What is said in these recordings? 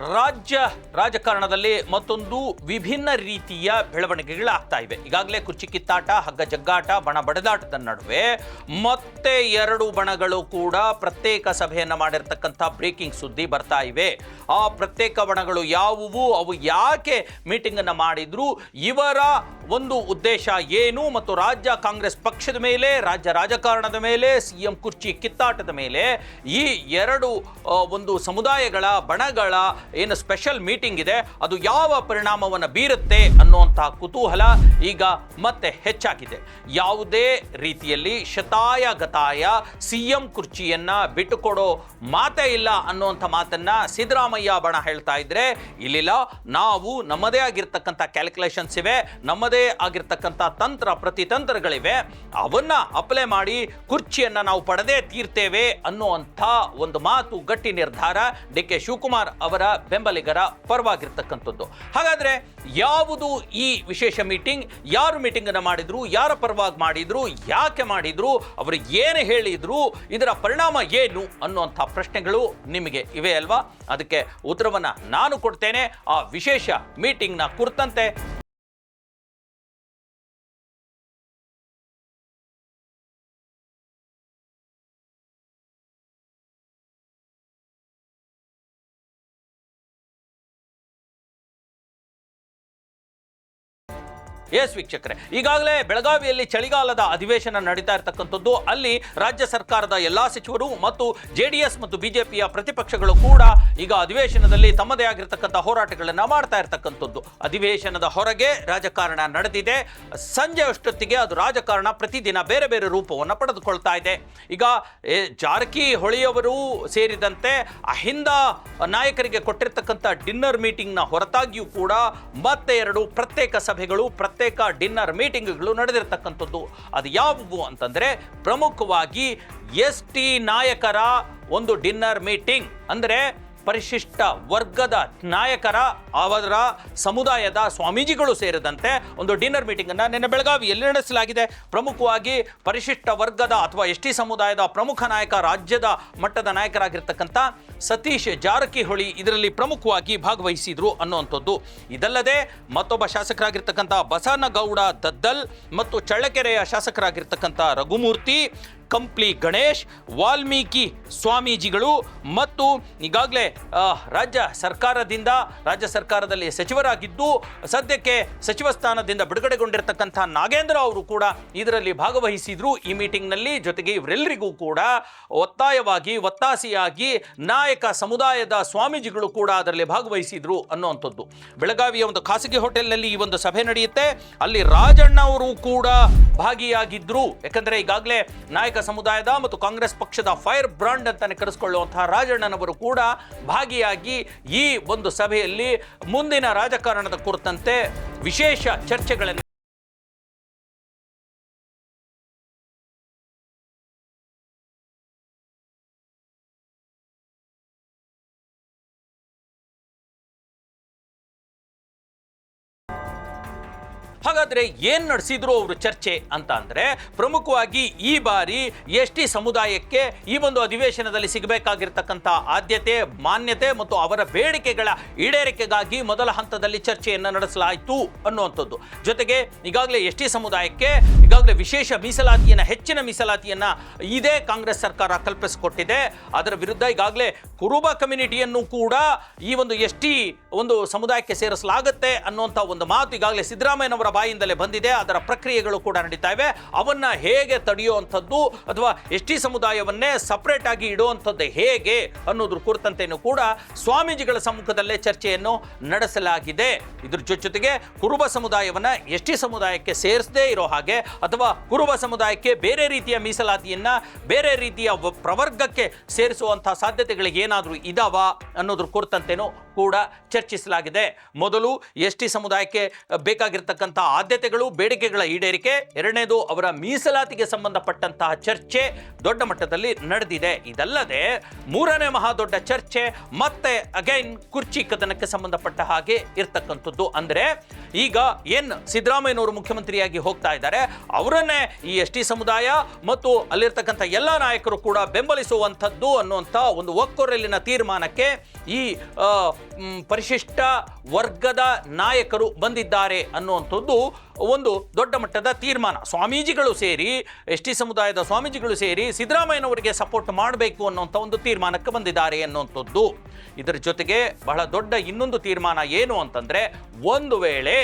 ರಾಜ್ಯ ರಾಜಕಾರಣದಲ್ಲಿ ಮತ್ತೊಂದು ವಿಭಿನ್ನ ರೀತಿಯ ಬೆಳವಣಿಗೆಗಳಾಗ್ತಾ ಇವೆ. ಈಗಾಗಲೇ ಕುರ್ಚಿ ಕಿತ್ತಾಟ, ಹಗ್ಗ ಜಗ್ಗಾಟ, ಬಣ ಬಡದಾಟದ ನಡುವೆ ಮತ್ತೆ ಎರಡು ಬಣಗಳು ಕೂಡ ಪ್ರತ್ಯೇಕ ಸಭೆಯನ್ನು ಮಾಡಿರ್ತಕ್ಕಂಥ ಬ್ರೇಕಿಂಗ್ ಸುದ್ದಿ ಬರ್ತಾ ಇವೆ. ಆ ಪ್ರತ್ಯೇಕ ಬಣಗಳು ಯಾವುವು, ಅವು ಯಾಕೆ ಮೀಟಿಂಗನ್ನು ಮಾಡಿದ್ರು, ಇವರ ಒಂದು ಉದ್ದೇಶ ಏನು ಮತ್ತು ರಾಜ್ಯ ಕಾಂಗ್ರೆಸ್ ಪಕ್ಷದ ಮೇಲೆ, ರಾಜ್ಯ ರಾಜಕಾರಣದ ಮೇಲೆ, ಸಿಎಂ ಕುರ್ಚಿ ಕಿತ್ತಾಟದ ಮೇಲೆ ಈ ಎರಡು ಒಂದು ಸಮುದಾಯಗಳ ಬಣಗಳ ಏನು ಸ್ಪೆಷಲ್ ಮೀಟಿಂಗ್ ಇದೆ, ಅದು ಯಾವ ಪರಿಣಾಮವನ್ನು ಬೀರುತ್ತೆ ಅನ್ನುವಂತಹ ಕುತೂಹಲ ಈಗ ಮತ್ತೆ ಹೆಚ್ಚಾಗಿದೆ. ಯಾವುದೇ ರೀತಿಯಲ್ಲಿ ಶತಾಯ ಗತಾಯ ಸಿಎಂ ಕುರ್ಚಿಯನ್ನ ಬಿಟ್ಟುಕೊಡೋ ಮಾತೇ ಇಲ್ಲ ಅನ್ನುವಂಥ ಮಾತನ್ನ ಸಿದ್ದರಾಮಯ್ಯ ಬಣ ಹೇಳ್ತಾ ಇದ್ದರೆ ಇಲ್ಲಿಲ್ಲ, ನಾವು ನಮ್ಮದೇ ಆಗಿರ್ತಕ್ಕಂಥ ಕ್ಯಾಲ್ಕುಲೇಷನ್ಸ್ ಇವೆ, ನಮ್ಮದೇ ಆಗಿರ್ತಕ್ಕಂಥ ತಂತ್ರ ಪ್ರತಿತಂತ್ರಗಳಿವೆ, ಅವನ್ನ ಅಪ್ಲೈ ಮಾಡಿ ಕುರ್ಚಿಯನ್ನ ನಾವು ಪಡೆದೇ ತೀರ್ತೇವೆ ಅನ್ನುವಂಥ ಒಂದು ಮಾತು ಗಟ್ಟಿ ನಿರ್ಧಾರ ಡಿ ಕೆ ಶಿವಕುಮಾರ್ ಅವರ ಬೆಂಬಲಿಗರ ಪರವಾಗಿರ್ತಕ್ಕಂಥದ್ದು. ಹಾಗಾದರೆ ಯಾವುದು ಈ ವಿಶೇಷ ಮೀಟಿಂಗ್ ಯಾರು ಮೀಟಿಂಗನ್ನು ಮಾಡಿದರು? ಯಾರ ಪರವಾಗಿ ಮಾಡಿದ್ರು? ಯಾಕೆ ಮಾಡಿದ್ರು? ಅವರು ಏನು ಹೇಳಿದ್ರು? ಇದರ ಪರಿಣಾಮ ಏನು? ಅನ್ನುವಂಥ ಪ್ರಶ್ನೆಗಳು ನಿಮಗೆ ಇವೆ ಅಲ್ವಾ? ಅದಕ್ಕೆ ಉತ್ತರವನ್ನು ನಾನು ಕೊಡ್ತೇನೆ. ಆ ವಿಶೇಷ ಮೀಟಿಂಗ್ನ ಕುರಿತಂತೆ ಎಸ್ ವೀಕ್ಷಕರೇ, ಈಗಾಗಲೇ ಬೆಳಗಾವಿಯಲ್ಲಿ ಚಳಿಗಾಲದ ಅಧಿವೇಶನ ನಡೀತಾ ಇರತಕ್ಕಂಥದ್ದು. ಅಲ್ಲಿ ರಾಜ್ಯ ಸರ್ಕಾರದ ಎಲ್ಲಾ ಸಚಿವರು ಮತ್ತು ಜೆ ಡಿ ಎಸ್ ಮತ್ತು ಬಿಜೆಪಿಯ ಪ್ರತಿಪಕ್ಷಗಳು ಕೂಡ ಈಗ ಅಧಿವೇಶನದಲ್ಲಿ ತಮ್ಮದೇ ಆಗಿರತಕ್ಕಂಥ ಹೋರಾಟಗಳನ್ನು ಮಾಡ್ತಾ ಇರತಕ್ಕಂಥದ್ದು. ಅಧಿವೇಶನದ ಹೊರಗೆ ರಾಜಕಾರಣ ನಡೆದಿದೆ. ಸಂಜೆ ಅಷ್ಟೊತ್ತಿಗೆ ಅದು ರಾಜಕಾರಣ ಪ್ರತಿದಿನ ಬೇರೆ ಬೇರೆ ರೂಪವನ್ನು ಪಡೆದುಕೊಳ್ತಾ ಇದೆ. ಈಗ ಜಾರಕಿಹೊಳಿಯವರು ಸೇರಿದಂತೆ ಅಹಿಂದ ನಾಯಕರಿಗೆ ಕೊಟ್ಟಿರ್ತಕ್ಕಂಥ ಡಿನ್ನರ್ ಮೀಟಿಂಗ್ನ ಹೊರತಾಗಿಯೂ ಕೂಡ ಮತ್ತೆ ಎರಡು ಪ್ರತ್ಯೇಕ ಸಭೆಗಳು, ಪ್ರತ್ಯೇಕ ಡಿನ್ನರ್ ಮೀಟಿಂಗ್ಗಳು ನಡೆದಿರ್ತಕ್ಕಂಥದ್ದು. ಅದು ಯಾವುವು ಅಂತಂದರೆ ಪ್ರಮುಖವಾಗಿ ಎಸ್ ಟಿ ನಾಯಕರ ಒಂದು ಡಿನ್ನರ್ ಮೀಟಿಂಗ್. ಅಂದರೆ ಪರಿಶಿಷ್ಟ ವರ್ಗದ ನಾಯಕರ ಅವರ ಸಮುದಾಯದ ಸ್ವಾಮೀಜಿಗಳು ಸೇರಿದಂತೆ ಒಂದು ಡಿನ್ನರ್ ಮೀಟಿಂಗ್ ಅನ್ನ ನಿನ್ನೆ ಬೆಳಗಾವಿಯಲ್ಲಿ ನಡೆಸಲಾಗಿದೆ. ಪ್ರಮುಖವಾಗಿ ಪರಿಶಿಷ್ಟ ವರ್ಗದ ಅಥವಾ ಎಸ್ ಸಮುದಾಯದ ಪ್ರಮುಖ ನಾಯಕ ರಾಜ್ಯದ ಮಟ್ಟದ ನಾಯಕರಾಗಿರ್ತಕ್ಕಂಥ ಸತೀಶ್ ಜಾರಕಿಹೊಳಿ ಇದರಲ್ಲಿ ಪ್ರಮುಖವಾಗಿ ಭಾಗವಹಿಸಿದ್ರು ಅನ್ನುವಂಥದ್ದು. ಇದಲ್ಲದೆ ಮತ್ತೊಬ್ಬ ಶಾಸಕರಾಗಿರ್ತಕ್ಕಂಥ ಬಸನಗೌಡ ದದ್ದಲ್ ಮತ್ತು ಚಳ್ಳಕೆರೆಯ ಶಾಸಕರಾಗಿರ್ತಕ್ಕಂಥ ರಘುಮೂರ್ತಿ ಕಂಪ್ಲಿ ಗಣೇಶ್, ವಾಲ್ಮೀಕಿ ಸ್ವಾಮೀಜಿಗಳು ಮತ್ತು ಈಗಾಗಲೇ ರಾಜ್ಯ ಸರ್ಕಾರದಿಂದ, ರಾಜ್ಯ ಸರ್ಕಾರದಲ್ಲಿ ಸಚಿವರಾಗಿದ್ದು, ಸದ್ಯಕ್ಕೆ ಸಚಿವ ಸ್ಥಾನದಿಂದ ಬಿಡುಗಡೆಗೊಂಡಿರ್ತಕ್ಕಂಥ ನಾಗೇಂದ್ರ ಅವರು ಕೂಡ ಇದರಲ್ಲಿ ಭಾಗವಹಿಸಿದ್ರು. ಈ ಮೀಟಿಂಗ್ನಲ್ಲಿ ಜೊತೆಗೆ ಇವರೆಲ್ಲರಿಗೂ ಕೂಡ ಒತ್ತಾಯವಾಗಿ, ಒತ್ತಾಸೆಯಾಗಿ ನಾಯಕ ಸಮುದಾಯದ ಸ್ವಾಮೀಜಿಗಳು ಕೂಡ ಅದರಲ್ಲಿ ಭಾಗವಹಿಸಿದ್ರು ಅನ್ನುವಂಥದ್ದು. ಬೆಳಗಾವಿಯ ಒಂದು ಖಾಸಗಿ ಹೋಟೆಲ್ನಲ್ಲಿ ಈ ಒಂದು ಸಭೆ ನಡೆಯುತ್ತೆ. ಅಲ್ಲಿ ರಾಜಣ್ಣ ಅವರು ಕೂಡ ಭಾಗಿಯಾಗಿದ್ರು. ಯಾಕಂದರೆ ಈಗಾಗಲೇ ನಾಯಕ ಸಮುದಾಯದ ಮತ್ತು ಕಾಂಗ್ರೆಸ್ ಪಕ್ಷದ ಫೈರ್ ಬ್ರಾಂಡ್ ಅಂತಾನೆ ಕರೆಸ್ಕೊಳ್ಳುವಂತಹ ರಾಜಣ್ಣನವರು ಕೂಡ ಭಾಗಿಯಾಗಿ ಈ ಒಂದು ಸಭೆಯಲ್ಲಿ ಮುಂದಿನ ರಾಜಕಾರಣದ ಕುರಿತಂತೆ ವಿಶೇಷ ಚರ್ಚೆಗಳನ್ನು ಹಾಗಾದ್ರೆ ಏನು ನಡೆಸಿದ್ರು ಅವರು ಚರ್ಚೆ ಅಂತ ಅಂದರೆ ಪ್ರಮುಖವಾಗಿ ಈ ಬಾರಿ ಎಸ್ ಸಮುದಾಯಕ್ಕೆ ಈ ಒಂದು ಅಧಿವೇಶನದಲ್ಲಿ ಸಿಗಬೇಕಾಗಿರ್ತಕ್ಕಂಥ ಆದ್ಯತೆ, ಮಾನ್ಯತೆ ಮತ್ತು ಅವರ ಬೇಡಿಕೆಗಳ ಈಡೇರಿಕೆಗಾಗಿ ಮೊದಲ ಹಂತದಲ್ಲಿ ಚರ್ಚೆಯನ್ನು ನಡೆಸಲಾಯಿತು ಅನ್ನುವಂಥದ್ದು. ಜೊತೆಗೆ ಈಗಾಗಲೇ ಎಸ್ ಸಮುದಾಯಕ್ಕೆ ಈಗಾಗಲೇ ವಿಶೇಷ ಮೀಸಲಾತಿಯನ್ನ, ಹೆಚ್ಚಿನ ಮೀಸಲಾತಿಯನ್ನ ಇದೇ ಕಾಂಗ್ರೆಸ್ ಸರ್ಕಾರ ಕಲ್ಪಿಸಿಕೊಟ್ಟಿದೆ. ಅದರ ವಿರುದ್ಧ ಈಗಾಗಲೇ ಕುರುಬ ಕಮ್ಯುನಿಟಿಯನ್ನು ಕೂಡ ಈ ಒಂದು ಎಸ್ ಒಂದು ಸಮುದಾಯಕ್ಕೆ ಸೇರಿಸಲಾಗುತ್ತೆ ಅನ್ನುವಂಥ ಒಂದು ಮಾತು ಈಗಾಗಲೇ ಸಿದ್ದರಾಮಯ್ಯನವರ ಬಾಯಿಂದಲೇ ಬಂದಿದೆ. ಅದರ ಪ್ರಕ್ರಿಯೆಗಳು ಕೂಡ ನಡೀತಾ ಇವೆ. ಅವನ್ನ ಹೇಗೆ ತಡೆಯುವಂಥದ್ದು ಅಥವಾ ಎಸ್ ಟಿ ಸಮುದಾಯವನ್ನೇ ಸಪರೇಟ್ ಆಗಿ ಇಡುವಂಥದ್ದು ಹೇಗೆ ಅನ್ನೋದ್ರ ಕುರಿತಂತೆಯೂ ಕೂಡ ಸ್ವಾಮೀಜಿಗಳ ಸಮ್ಮುಖದಲ್ಲೇ ಚರ್ಚೆಯನ್ನು ನಡೆಸಲಾಗಿದೆ. ಇದ್ರ ಜೊತೆಗೆ ಕುರುಬ ಸಮುದಾಯವನ್ನ ಎಸ್ ಸಮುದಾಯಕ್ಕೆ ಸೇರಿಸದೇ ಇರೋ ಹಾಗೆ ಅಥವಾ ಕುರುಬ ಸಮುದಾಯಕ್ಕೆ ಬೇರೆ ರೀತಿಯ ಮೀಸಲಾತಿಯನ್ನ ಬೇರೆ ರೀತಿಯ ಪ್ರವರ್ಗಕ್ಕೆ ಸೇರಿಸುವಂತಹ ಸಾಧ್ಯತೆಗಳಿಗೆ ಏನಾದರೂ ಇದಾವ ಅನ್ನೋದ್ರ ಕುರಿತಂತೆಯೂ ಕೂಡ ಚರ್ಚಿಸಲಾಗಿದೆ. ಮೊದಲು ಎಸ್ ಸಮುದಾಯಕ್ಕೆ ಬೇಕಾಗಿರ್ತಕ್ಕಂಥ ಆದ್ಯತೆಗಳು, ಬೇಡಿಕೆಗಳ ಈಡೇರಿಕೆ, ಎರಡನೇದು ಅವರ ಮೀಸಲಾತಿಗೆ ಸಂಬಂಧಪಟ್ಟಂತಹ ಚರ್ಚೆ ದೊಡ್ಡ ಮಟ್ಟದಲ್ಲಿ ನಡೆದಿದೆ. ಇದಲ್ಲದೆ ಮೂರನೇ ಮಹಾದೊಡ್ಡ ಚರ್ಚೆ ಮತ್ತೆ ಅಗೈನ್ ಕುರ್ಚಿ ಕದನಕ್ಕೆ ಸಂಬಂಧಪಟ್ಟ ಹಾಗೆ ಇರ್ತಕ್ಕಂಥದ್ದು. ಅಂದರೆ ಈಗ ಏನ್ ಸಿದ್ದರಾಮಯ್ಯನವರು ಮುಖ್ಯಮಂತ್ರಿಯಾಗಿ ಹೋಗ್ತಾ ಇದ್ದಾರೆ. ಅವರನ್ನೇ ಈ ಎಸ್ ಟಿ ಸಮುದಾಯ ಮತ್ತು ಅಲ್ಲಿರ್ತಕ್ಕಂಥ ಎಲ್ಲ ನಾಯಕರು ಕೂಡ ಬೆಂಬಲಿಸುವಂಥದ್ದು ಅನ್ನುವಂಥ ಒಂದು ಒಕ್ಕೊರಲಿನ ತೀರ್ಮಾನಕ್ಕೆ ಈ ಪರಿಶಿಷ್ಟ ವರ್ಗದ ನಾಯಕರು ಬಂದಿದ್ದಾರೆ ಅನ್ನುವಂಥದ್ದು ಒಂದು ದೊಡ್ಡ ಮಟ್ಟದ ತೀರ್ಮಾನ. ಸ್ವಾಮೀಜಿಗಳು ಸೇರಿ, ಎಸ್ ಟಿ ಸಮುದಾಯದ ಸ್ವಾಮೀಜಿಗಳು ಸೇರಿ ಸಿದ್ದರಾಮಯ್ಯನವರಿಗೆ ಸಪೋರ್ಟ್ ಮಾಡಬೇಕು ಅನ್ನುವಂಥ ಒಂದು ತೀರ್ಮಾನಕ್ಕೆ ಬಂದಿದ್ದಾರೆ ಅನ್ನುವಂಥದ್ದು ಇದರ ಜೊತೆಗೆ ಬಹಳ ದೊಡ್ಡ ಇನ್ನೊಂದು ತೀರ್ಮಾನ ಏನು ಅಂತಂದರೆ, ಒಂದು ವೇಳೆ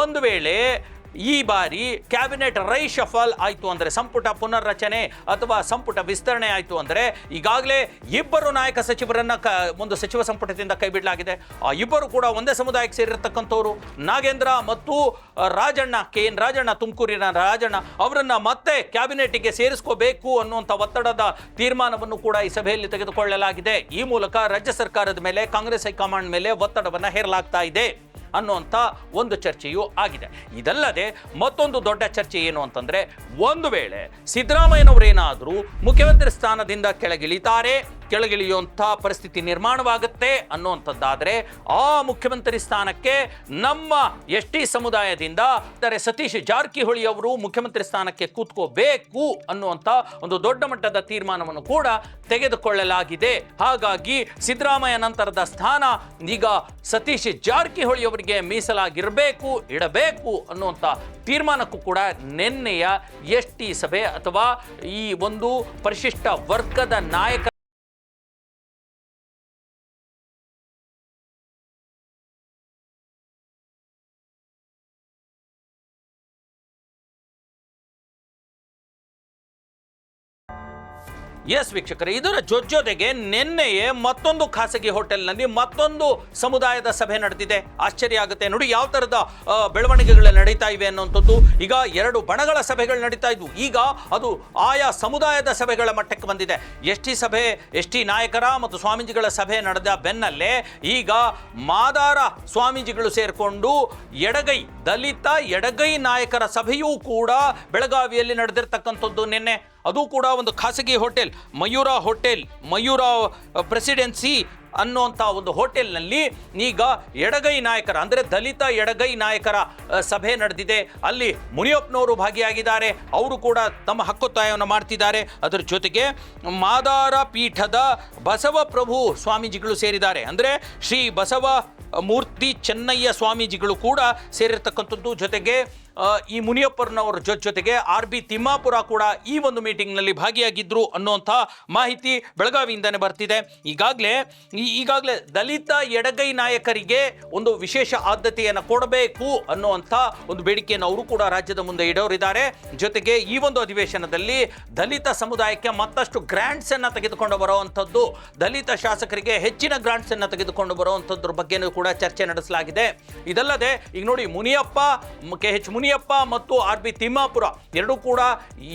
ಒಂದು ವೇಳೆ ಈ ಬಾರಿ ಕ್ಯಾಬಿನೆಟ್ ರೈ ಶಫಲ್ ಆಯಿತು ಅಂದರೆ ಸಂಪುಟ ಪುನರ್ರಚನೆ ಅಥವಾ ಸಂಪುಟ ವಿಸ್ತರಣೆ ಆಯಿತು ಅಂದರೆ ಈಗಾಗಲೇ ಇಬ್ಬರು ನಾಯಕ ಸಚಿವರನ್ನು ಕ ಒಂದು ಸಚಿವ ಸಂಪುಟದಿಂದ ಕೈಬಿಡಲಾಗಿದೆ ಆ ಇಬ್ಬರು ಕೂಡ ಒಂದೇ ಸಮುದಾಯಕ್ಕೆ ಸೇರಿರತಕ್ಕಂಥವ್ರು. ನಾಗೇಂದ್ರ ಮತ್ತು ರಾಜಣ್ಣ, ಕೆ ಎನ್ ರಾಜಣ್ಣ, ತುಮಕೂರಿನ ರಾಜಣ್ಣ ಅವರನ್ನು ಮತ್ತೆ ಕ್ಯಾಬಿನೆಟ್ಗೆ ಸೇರಿಸ್ಕೋಬೇಕು ಅನ್ನುವಂಥ ಒತ್ತಡದ ತೀರ್ಮಾನವನ್ನು ಕೂಡ ಈ ಸಭೆಯಲ್ಲಿ ತೆಗೆದುಕೊಳ್ಳಲಾಗಿದೆ. ಈ ಮೂಲಕ ರಾಜ್ಯ ಸರ್ಕಾರದ ಮೇಲೆ, ಕಾಂಗ್ರೆಸ್ ಹೈಕಮಾಂಡ್ ಮೇಲೆ ಒತ್ತಡವನ್ನು ಹೇರಲಾಗ್ತಾ ಇದೆ. ಅನ್ನುವಂಥ ಒಂದು ಚರ್ಚೆಯೂ ಆಗಿದೆ. ಇದಲ್ಲದೆ ಮತ್ತೊಂದು ದೊಡ್ಡ ಚರ್ಚೆ ಏನು ಅಂತಂದರೆ, ಒಂದು ವೇಳೆ ಸಿದ್ದರಾಮಯ್ಯನವರೇನಾದರೂ ಮುಖ್ಯಮಂತ್ರಿ ಸ್ಥಾನದಿಂದ ಕೆಳಗಿಳಿತಾರೆ ಕೆಳಗಿಳಿಯುವಂಥ ಪರಿಸ್ಥಿತಿ ನಿರ್ಮಾಣವಾಗುತ್ತೆ ಅನ್ನುವಂಥದ್ದಾದರೆ ಆ ಮುಖ್ಯಮಂತ್ರಿ ಸ್ಥಾನಕ್ಕೆ ನಮ್ಮ ಎಸ್ ಟಿ ಸಮುದಾಯದಿಂದ ಸತೀಶ್ ಜಾರಕಿಹೊಳಿ ಅವರು ಮುಖ್ಯಮಂತ್ರಿ ಸ್ಥಾನಕ್ಕೆ ಕೂತ್ಕೋಬೇಕು ಅನ್ನುವಂಥ ಒಂದು ದೊಡ್ಡ ಮಟ್ಟದ ತೀರ್ಮಾನವನ್ನು ಕೂಡ ತೆಗೆದುಕೊಳ್ಳಲಾಗಿದೆ. ಹಾಗಾಗಿ ಸಿದ್ದರಾಮಯ್ಯ ನಂತರದ ಸ್ಥಾನ ಈಗ ಸತೀಶ್ ಜಾರಕಿಹೊಳಿ ಅವರಿಗೆ ಮೀಸಲಾಗಿರಬೇಕು, ಇಡಬೇಕು ಅನ್ನುವಂಥ ತೀರ್ಮಾನಕ್ಕೂ ಕೂಡ ನಿನ್ನೆಯ ಎಸ್ ಟಿ ಸಭೆ ಅಥವಾ ಈ ಒಂದು ಪರಿಶಿಷ್ಟ ವರ್ಗದ ನಾಯಕ ಎಸ್ ವೀಕ್ಷಕರೇ, ಇದರ ಜೊತೆಗೆ ನಿನ್ನೆಯೇ ಮತ್ತೊಂದು ಖಾಸಗಿ ಹೋಟೆಲ್ನಲ್ಲಿ ಮತ್ತೊಂದು ಸಮುದಾಯದ ಸಭೆ ನಡೆದಿದೆ. ಆಶ್ಚರ್ಯ ಆಗುತ್ತೆ. ನೋಡಿ, ಯಾವ ಥರದ ಬೆಳವಣಿಗೆಗಳು ನಡೀತಾ ಇವೆ ಅನ್ನುವಂಥದ್ದು. ಈಗ ಎರಡು ಬಣಗಳ ಸಭೆಗಳು ನಡೀತಾ ಇದ್ವು. ಈಗ ಅದು ಆಯಾ ಸಮುದಾಯದ ಸಭೆಗಳ ಮಟ್ಟಕ್ಕೆ ಬಂದಿದೆ. ಎಸ್ ಟಿ ಸಭೆ, ಎಸ್ ಟಿ ನಾಯಕರ ಮತ್ತು ಸ್ವಾಮೀಜಿಗಳ ಸಭೆ ನಡೆದ ಬೆನ್ನಲ್ಲೇ ಈಗ ಮಾದಾರ ಸ್ವಾಮೀಜಿಗಳು ಸೇರಿಕೊಂಡು ಎಡಗೈ, ದಲಿತ ಎಡಗೈ ನಾಯಕರ ಸಭೆಯೂ ಕೂಡ ಬೆಳಗಾವಿಯಲ್ಲಿ ನಡೆದಿರ್ತಕ್ಕಂಥದ್ದು ನಿನ್ನೆ. ಅದು ಕೂಡ ಒಂದು ಖಾಸಗಿ hotel, Mayura hotel, Mayura presidency ಅನ್ನುವಂಥ ಒಂದು ಹೋಟೆಲ್ನಲ್ಲಿ ಈಗ ಎಡಗೈ ನಾಯಕರ, ಅಂದರೆ ದಲಿತ ಎಡಗೈ ನಾಯಕರ ಸಭೆ ನಡೆದಿದೆ. ಅಲ್ಲಿ ಮುನಿಯಪ್ಪನವರು ಭಾಗಿಯಾಗಿದ್ದಾರೆ. ಅವರು ಕೂಡ ತಮ್ಮ ಹಕ್ಕೊತ್ತಾಯವನ್ನು ಮಾಡ್ತಿದ್ದಾರೆ. ಅದರ ಜೊತೆಗೆ ಮಾದಾರ ಪೀಠದ ಬಸವಪ್ರಭು ಸ್ವಾಮೀಜಿಗಳು ಸೇರಿದ್ದಾರೆ. ಅಂದರೆ ಶ್ರೀ ಬಸವ ಮೂರ್ತಿ ಚೆನ್ನಯ್ಯ ಸ್ವಾಮೀಜಿಗಳು ಕೂಡ ಸೇರಿರ್ತಕ್ಕಂಥದ್ದು. ಜೊತೆಗೆ ಈ ಮುನಿಯಪ್ಪರನವರ ಜೊತೆ ಜೊತೆಗೆ ಆರ್ ಬಿ ತಿಮ್ಮಾಪುರ ಕೂಡ ಈ ಒಂದು ಮೀಟಿಂಗ್ನಲ್ಲಿ ಭಾಗಿಯಾಗಿದ್ರು ಅನ್ನುವಂಥ ಮಾಹಿತಿ ಬೆಳಗಾವಿಯಿಂದನೇ ಬರ್ತಿದೆ. ಈಗಾಗಲೇ ಈಗಾಗಲೇ ದಲಿತ ಎಡಗೈ ನಾಯಕರಿಗೆ ಒಂದು ವಿಶೇಷ ಆದ್ಯತೆಯನ್ನು ಕೊಡಬೇಕು ಅನ್ನುವಂಥ ಒಂದು ಬೇಡಿಕೆಯನ್ನು ಅವರು ಕೂಡ ರಾಜ್ಯದ ಮುಂದೆ ಇಡೋರಿದ್ದಾರೆ. ಜೊತೆಗೆ ಈ ಒಂದು ಅಧಿವೇಶನದಲ್ಲಿ ದಲಿತ ಸಮುದಾಯಕ್ಕೆ ಮತ್ತಷ್ಟು ಗ್ರಾಂಟ್ಸ್ ಅನ್ನ ತೆಗೆದುಕೊಂಡು ಬರುವಂಥದ್ದು, ದಲಿತ ಶಾಸಕರಿಗೆ ಹೆಚ್ಚಿನ ಗ್ರಾಂಟ್ಸ್ ಅನ್ನ ತೆಗೆದುಕೊಂಡು ಬರುವಂಥದ್ರ ಬಗ್ಗೆನೂ ಕೂಡ ಚರ್ಚೆ ನಡೆಸಲಾಗಿದೆ. ಇದಲ್ಲದೆ, ಈಗ ನೋಡಿ ಮುನಿಯಪ್ಪ, ಕೆ ಎಚ್ ಮುನಿಯಪ್ಪ ಮತ್ತು ಆರ್ ಬಿ ತಿಮ್ಮಾಪುರ. ಎರಡೂ ಕೂಡ,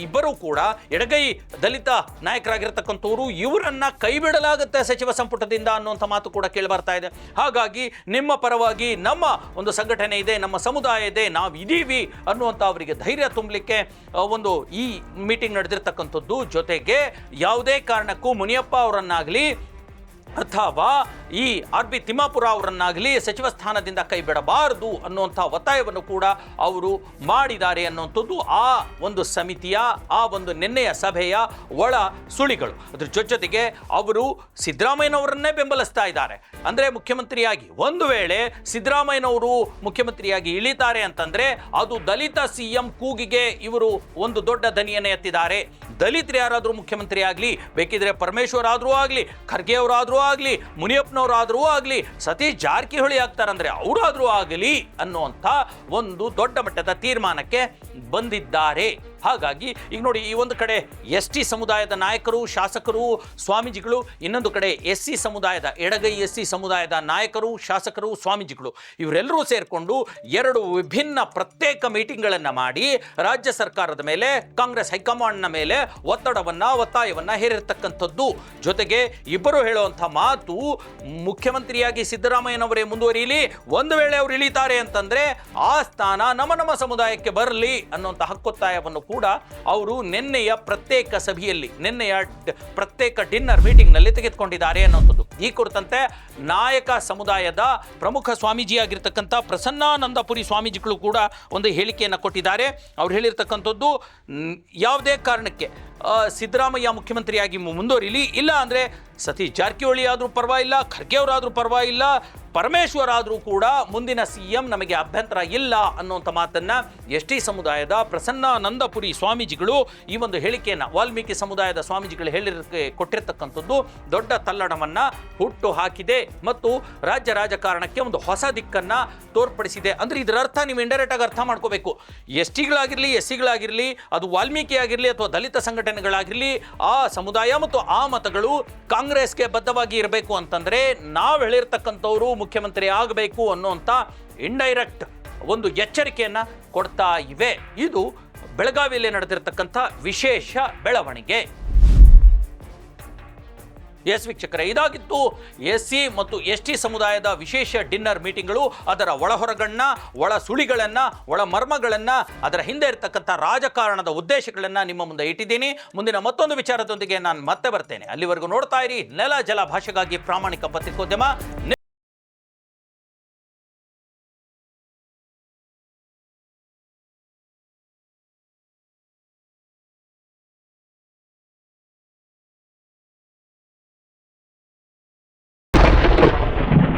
ಇಬ್ಬರು ಕೂಡ ಎಡಗೈ ದಲಿತ ನಾಯಕರಾಗಿರ್ತಕ್ಕಂಥವ್ರು. ಇವರನ್ನ ಕೈಬಿಡಲಾಗುತ್ತೆ ಸಚಿವ ಸಂಪುಟದಿಂದ ಅನ್ನುವಂಥ ಮಾತು ಕೂಡ ಕೇಳಿಬರ್ತಾ ಇದೆ. ಹಾಗಾಗಿ ನಿಮ್ಮ ಪರವಾಗಿ ನಮ್ಮ ಒಂದು ಸಂಘಟನೆ ಇದೆ, ನಮ್ಮ ಸಮುದಾಯ ಇದೆ, ನಾವು ಇದೀವಿ ಅನ್ನುವಂಥ ಅವರಿಗೆ ಧೈರ್ಯ ತುಂಬಲಿಕ್ಕೆ ಒಂದು ಈ ಮೀಟಿಂಗ್ ನಡೆದಿರ್ತಕ್ಕಂಥದ್ದು. ಜೊತೆಗೆ ಯಾವುದೇ ಕಾರಣಕ್ಕೂ ಮುನಿಯಪ್ಪ ಅವರನ್ನಾಗಲಿ ಅಥವಾ ಈ ಆರ್ ಬಿ ತಿಮ್ಮಾಪುರ ಅವರನ್ನಾಗಲಿ ಸಚಿವ ಸ್ಥಾನದಿಂದ ಕೈ ಬಿಡಬಾರದು ಅನ್ನುವಂಥ ಒತ್ತಾಯವನ್ನು ಕೂಡ ಅವರು ಮಾಡಿದ್ದಾರೆ ಅನ್ನುವಂಥದ್ದು ಆ ಒಂದು ಸಮಿತಿಯ, ಆ ಒಂದು ನಿನ್ನೆಯ ಸಭೆಯ ಒಳ ಸುಳಿಗಳು. ಅದ್ರ ಜೊತೆಗೆ ಅವರು ಸಿದ್ದರಾಮಯ್ಯನವರನ್ನೇ ಬೆಂಬಲಿಸ್ತಾ ಇದ್ದಾರೆ. ಅಂದರೆ ಮುಖ್ಯಮಂತ್ರಿಯಾಗಿ ಒಂದು ವೇಳೆ ಸಿದ್ದರಾಮಯ್ಯನವರು ಮುಖ್ಯಮಂತ್ರಿಯಾಗಿ ಇಳಿತಾರೆ ಅಂತಂದರೆ ಅದು ದಲಿತ ಸಿ ಎಂ ಕೂಗಿಗೆ ಇವರು ಒಂದು ದೊಡ್ಡ ದನಿಯನ್ನು ಎತ್ತಿದ್ದಾರೆ. ದಲಿತರು ಯಾರಾದರೂ ಮುಖ್ಯಮಂತ್ರಿ ಆಗಲಿ ಬೇಕಿದ್ರೆ ಪರಮೇಶ್ವರ್ ಆದರೂ ಆಗಲಿ, ಖರ್ಗೆ ಅವರಾದರೂ ಆಗಲಿ ಮುನಿಯಪ್ಪನವರಾದರೂ ಆಗಲಿ ಸತೀಶ್ ಜಾರಕಿಹೊಳಿ ಆಗ್ತಾರಂದರೆ ಅವರಾದರೂ ಆಗಲಿ ಅನ್ನುವಂಥ ಒಂದು ದೊಡ್ಡ ಮಟ್ಟದ ತೀರ್ಮಾನಕ್ಕೆ ಬಂದಿದ್ದಾರೆ. ಹಾಗಾಗಿ ಈಗ ನೋಡಿ ಈ ಒಂದು ಕಡೆ ಎಸ್ ಟಿ ಸಮುದಾಯದ ನಾಯಕರು, ಶಾಸಕರು, ಸ್ವಾಮೀಜಿಗಳು, ಇನ್ನೊಂದು ಕಡೆ ಎಸ್ ಸಿ ಸಮುದಾಯದ, ಎಡಗೈ ಎಸ್ ಸಿ ಸಮುದಾಯದ ನಾಯಕರು, ಶಾಸಕರು, ಸ್ವಾಮೀಜಿಗಳು, ಇವರೆಲ್ಲರೂ ಸೇರಿಕೊಂಡು ಎರಡು ವಿಭಿನ್ನ ಪ್ರತ್ಯೇಕ ಮೀಟಿಂಗ್ಗಳನ್ನು ಮಾಡಿ ರಾಜ್ಯ ಸರ್ಕಾರದ ಮೇಲೆ, ಕಾಂಗ್ರೆಸ್ ಹೈಕಮಾಂಡ್ನ ಮೇಲೆ ಒತ್ತಡವನ್ನ, ಒತ್ತಾಯವನ್ನ ಹೇರಿರ್ತಕ್ಕಂಥದ್ದು. ಜೊತೆಗೆ ಇಬ್ಬರು ಹೇಳುವಂಥ ಮಾತು ಮುಖ್ಯಮಂತ್ರಿಯಾಗಿ ಸಿದ್ದರಾಮಯ್ಯನವರೇ ಮುಂದುವರಿಯಲಿ, ಒಂದು ವೇಳೆ ಅವರು ಇಳಿತಾರೆ ಅಂತಂದ್ರೆ, ಆ ಸ್ಥಾನ ನಮ್ಮ ನಮ್ಮ ಸಮುದಾಯಕ್ಕೆ ಬರಲಿ ಅನ್ನುವಂಥ ಹಕ್ಕೊತ್ತಾಯವನ್ನು ಕೂಡ ಅವರು ನಿನ್ನೆಯ ಪ್ರತ್ಯೇಕ ಸಭೆಯಲ್ಲಿ, ನಿನ್ನೆಯ ಪ್ರತ್ಯೇಕ ಡಿನ್ನರ್ ಮೀಟಿಂಗ್ನಲ್ಲಿ ತೆಗೆದುಕೊಂಡಿದ್ದಾರೆ ಅನ್ನುವಂಥದ್ದು. ಈ ಕುರಿತಂತೆ ನಾಯಕ ಸಮುದಾಯದ ಪ್ರಮುಖ ಸ್ವಾಮೀಜಿಯಾಗಿರ್ತಕ್ಕಂಥ ಪ್ರಸನ್ನಾನಂದಪುರಿ ಸ್ವಾಮೀಜಿಗಳು ಕೂಡ ಒಂದು ಹೇಳಿಕೆಯನ್ನು ಕೊಟ್ಟಿದ್ದಾರೆ. ಅವ್ರು ಹೇಳಿರ್ತಕ್ಕಂಥದ್ದು ಯಾವುದೇ ಕಾರಣಕ್ಕೆ ಸಿದ್ದರಾಮಯ್ಯ ಮುಖ್ಯಮಂತ್ರಿಯಾಗಿ ಮುಂದುವರಿಲಿ. ಇಲ್ಲ ಅಂದರೆ ಸತೀಶ್ ಜಾರಕಿಹೊಳಿ ಆದರೂ ಪರವಾಗಿಲ್ಲ ಖರ್ಗೆ ಅವರಾದರೂ ಪರವಾಗಿಲ್ಲ ಪರಮೇಶ್ವರ್ ಆದರೂ ಕೂಡ ಮುಂದಿನ ಸಿ ಎಂ ನಮಗೆ ಅಭ್ಯಂತರ ಇಲ್ಲ ಅನ್ನುವಂಥ ಮಾತನ್ನು ಎಸ್ ಟಿ ಸಮುದಾಯದ ಪ್ರಸನ್ನಾನಂದಪುರಿ ಸ್ವಾಮೀಜಿಗಳು ಈ ಒಂದು ಹೇಳಿಕೆಯನ್ನು, ವಾಲ್ಮೀಕಿ ಸಮುದಾಯದ ಸ್ವಾಮೀಜಿಗಳು ಹೇಳಿರಕ್ಕೆ ಕೊಟ್ಟಿರ್ತಕ್ಕಂಥದ್ದು ದೊಡ್ಡ ತಲ್ಲಣವನ್ನು ಹುಟ್ಟು ಹಾಕಿದೆ ಮತ್ತು ರಾಜ್ಯ ರಾಜಕಾರಣಕ್ಕೆ ಒಂದು ಹೊಸ ದಿಕ್ಕನ್ನು ತೋರ್ಪಡಿಸಿದೆ. ಅಂದರೆ ಇದರ ಅರ್ಥ ನೀವು ಇಂಡೈರೆಕ್ಟಾಗಿ ಅರ್ಥ ಮಾಡ್ಕೋಬೇಕು. ಎಸ್ ಟಿಗಳಾಗಿರಲಿ ಎಸ್ ಸಿಗಳಾಗಿರಲಿ ಅದು ವಾಲ್ಮೀಕಿ ಆಗಿರಲಿ ಅಥವಾ ದಲಿತ ಸಂಘಟನೆಗಳಾಗಿರಲಿ ಆ ಸಮುದಾಯ ಮತ್ತು ಆ ಮತಗಳು ಕಾಂಗ್ರೆಸ್ಗೆ ಬದ್ಧವಾಗಿ ಇರಬೇಕು ಅಂತಂದ್ರೆ ನಾವು ಹೇಳಿರ್ತಕ್ಕಂಥವರು ಮುಖ್ಯಮಂತ್ರಿ ಆಗಬೇಕು ಅನ್ನುವಂಥ ಇಂಡೈರೆಕ್ಟ್ ಒಂದು ಎಚ್ಚರಿಕೆಯನ್ನ ಕೊಡ್ತಾ ಇವೆ. ಇದು ಬೆಳಗಾವಿಯಲ್ಲಿ ನಡೆದಿರತಕ್ಕಂಥ ವಿಶೇಷ ಬೆಳವಣಿಗೆ. ಎಸ್ ವೀಕ್ಷಕರೇ ಇದಾಗಿತ್ತು ಎಸ್ ಸಿ ಮತ್ತು ಎಸ್ ಟಿ ಸಮುದಾಯದ ವಿಶೇಷ ಡಿನ್ನರ್ ಮೀಟಿಂಗ್ಗಳು, ಅದರ ಒಳಹೊರಗಣ್ಣ ಒಳ ಸುಳಿಗಳನ್ನು, ಒಳ ಮರ್ಮಗಳನ್ನು, ಅದರ ಹಿಂದೆ ಇರತಕ್ಕಂಥ ರಾಜಕಾರಣದ ಉದ್ದೇಶಗಳನ್ನ ನಿಮ್ಮ ಮುಂದೆ ಇಟ್ಟಿದ್ದೀನಿ. ಮುಂದಿನ ಮತ್ತೊಂದು ವಿಚಾರದೊಂದಿಗೆ ನಾನು ಮತ್ತೆ ಬರ್ತೇನೆ. ಅಲ್ಲಿವರೆಗೂ ನೋಡ್ತಾ ಇರಿ ನೆಲ ಜಲ ಭಾಷೆಗಾಗಿ ಪ್ರಾಮಾಣಿಕ ಪತ್ರಿಕೋದ್ಯಮ.